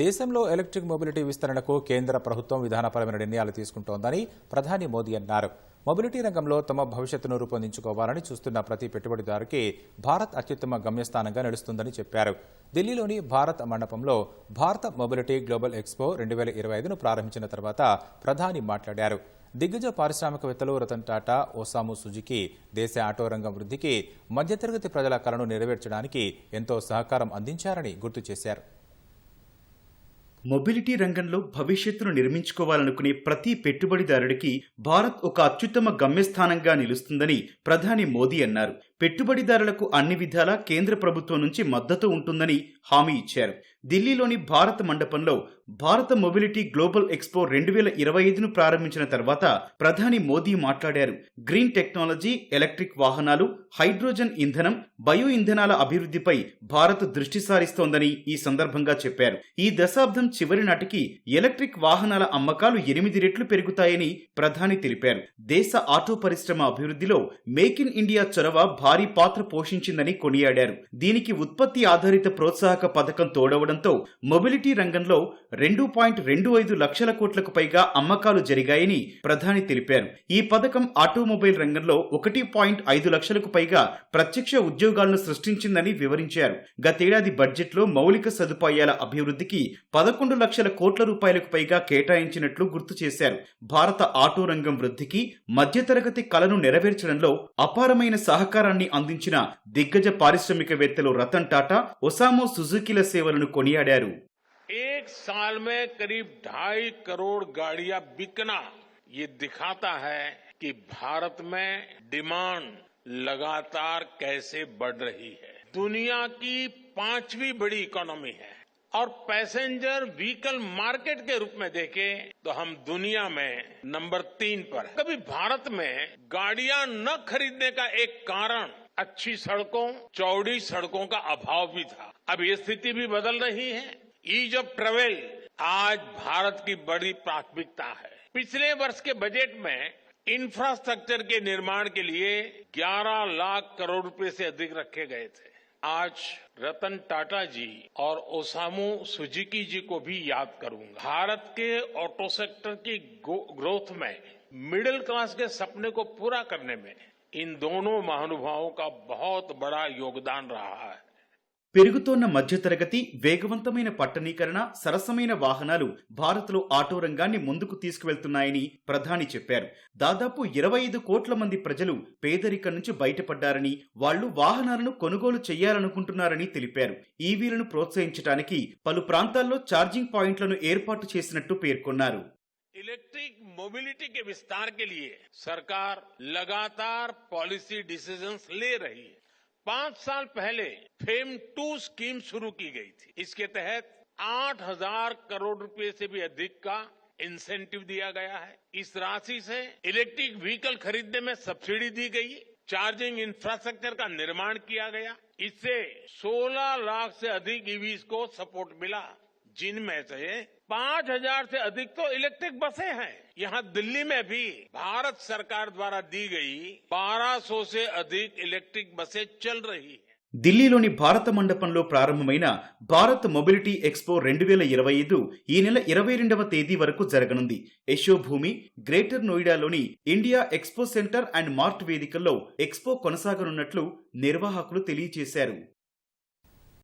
దేశంలో electric mobility విస్తరణకు కేంద్ర ప్రభుత్వం విధానపరమైన నిర్ణయాలు తీసుకుంటోందని ప్రధాని మోదీ అన్నారు. మొబిలిటీ రంగంలో తమ భవిష్యత్తును రూపొందించుకోవాలని చూస్తున్న ప్రతి పెట్టుబడిదారుకి భారత్ అత్యుత్తమ గమ్యస్థానంగా నిలుస్తుందని చెప్పారు. ఢిల్లీలోని భారత్ మండపంలో భారత మొబిలిటీ గ్లోబల్ ఎక్స్పో రెండు వేల ఇరవై ఐదును ప్రారంభించిన తర్వాత ప్రధాని మాట్లాడారు. దిగ్గజ పారిశ్రామికవేత్తలు రతన్ టాటా ఓసాము సుజుకి దేశ ఆటో రంగం వృద్ధికి మధ్యతరగతి ప్రజల కలను నెరవేర్చడానికి ఎంతో సహకారం అందించారని గుర్తు చేశారు. మొబిలిటీ రంగంలో భవిష్యత్తును నిర్మించుకోవాలనుకునే ప్రతి పెట్టుబడిదారుడికి భారత్ ఒక అత్యుత్తమ గమ్యస్థానంగా నిలుస్తుందని ప్రధాని మోదీ అన్నారు. పెట్టుబడిదారులకు అన్ని విధాలా కేంద్ర ప్రభుత్వం నుంచి మద్దతు ఉంటుందని హామీ ఇచ్చారు. ఢిల్లీలోని భారత్ మండపంలో భారత మొబిలిటీ గ్లోబల్ ఎక్స్పో రెండు వేల ఇరవై ఐదును ప్రారంభించిన తర్వాత ప్రధాని మోదీ మాట్లాడారు. గ్రీన్ టెక్నాలజీ ఎలక్ట్రిక్ వాహనాలు హైడ్రోజన్ ఇంధనం బయో ఇంధనాల అభివృద్ధిపై భారత్ దృష్టి సారిస్తోందని ఈ సందర్భంగా చెప్పారు. ఈ దశాబ్దం చివరి నాటికి ఎలక్ట్రిక్ వాహనాల అమ్మకాలు ఎనిమిది రెట్లు పెరుగుతాయని ప్రధాని తెలిపారు. దేశ ఆటో పరిశ్రమ అభివృద్ధిలో మేక్ ఇన్ ఇండియా చొరవ భారీ పాత్ర పోషించిందని కొనియాడారు. దీనికి ఉత్పత్తి ఆధారిత ప్రోత్సాహక పథకం తోడవడంతో మొబిలిటీ రంగంలో రెండు పాయింట్ రెండు ఐదు లక్షల కోట్లకు పైగా అమ్మకాలు జరిగాయని ప్రధాని తెలిపారు. ఈ పథకం ఆటోమొబైల్ రంగంలో ఒకటి పాయింట్ ఐదు లక్షలకు పైగా ప్రత్యక్ష ఉద్యోగాలను సృష్టించిందని వివరించారు. గతేడాది బడ్జెట్లో మౌలిక సదుపాయాల అభివృద్ధికి పదకొండు లక్షల కోట్ల రూపాయలకు పైగా కేటాయించినట్లు గుర్తు చేశారు. భారత ఆటో రంగం వృద్ధికి మధ్యతరగతి కలను నెరవేర్చడంలో అపారమైన సహకారాన్ని అందించిన దిగ్గజ పారిశ్రామికవేత్తలు రతన్ టాటా ఒసామో సుజుకీల సేవలను కొనియాడారు एक साल में करीब ढाई करोड़ गाड़ियां बिकना ये दिखाता है कि भारत में डिमांड लगातार कैसे बढ़ रही है दुनिया की पांचवी बड़ी इकोनॉमी है और पैसेंजर व्हीकल मार्केट के रूप में देखें तो हम दुनिया में नंबर तीन पर हैं। कभी भारत में गाड़ियाँ न खरीदने का एक कारण अच्छी सड़कों, चौड़ी सड़कों का अभाव भी था। अब ये स्थिति भी बदल रही है। ईज ऑफ़ ट्रेवल आज भारत की बड़ी प्राथमिकता है। पिछले वर्ष के बजट में इंफ्रास्ट्रक्चर के निर्माण के लिए 11 लाख करोड़ रुपए से अधिक रखे गए थे। आज रतन टाटा जी और ओसामू सुजुकी जी को भी याद करूँगा। भारत के ऑटो सेक्टर की ग्रोथ में, मिडिल क्लास के सपने को पूरा करने में इन दोनों महानुभावों का बहुत बड़ा योगदान रहा है। పెరుగుతోన్న మధ్యతరగతి వేగవంతమైన పట్టణీకరణ సరసమైన వాహనాలు భారత్లో ఆటో రంగాన్ని ముందుకు తీసుకువెళ్తున్నాయని ప్రధాని చెప్పారు దాదాపు ఇరవై ఐదు కోట్ల మంది ప్రజలు పేదరికం నుంచి బయటపడ్డారని వాళ్లు వాహనాలను కొనుగోలు చేయాలనుకుంటున్నారని తెలిపారు ఈవీలను ప్రోత్సహించడానికి పలు ప్రాంతాల్లో ఛార్జింగ్ పాయింట్లను ఏర్పాటు చేసినట్టు పేర్కొన్నారు इलेक्ट्रिक मोबिलिटी के विस्तार के लिए सरकार लगातार पॉलिसी डिसीजंस ले रही है पाँच साल पहले फेम टू स्कीम शुरू की गई थी। इसके तहत आठ हज़ार करोड़ रुपए से भी अधिक का इंसेंटिव दिया गया है। इस राशि से इलेक्ट्रिक व्हीकल खरीदने में सब्सिडी दी गई चार्जिंग इंफ्रास्ट्रक्चर का निर्माण किया गया। इससे 16 लाख से अधिक ईवीज को सपोर्ट मिला। जिनमें से पांच हजार से अधिक तो इलेक्ट्रिक बसें हैं यहाँ दिल्ली में भी भारत सरकार द्वारा दी गई 1200 से अधिक इलेक्ट्रिक बसें चल रही है ఢిల్లీలోని భారత మండపంలో ప్రారంభమైన భారత్ మొబిలిటీ ఎక్స్పో రెండు వేల ఇరవై ఐదు ఈ నెల ఇరవై రెండవ తేదీ వరకు జరగనుంది Yashobhoomi greater నోయిడాలోని India expo centre and mart వేదికల్లో expo కొనసాగనున్నట్లు నిర్వాహకులు తెలియజేశారు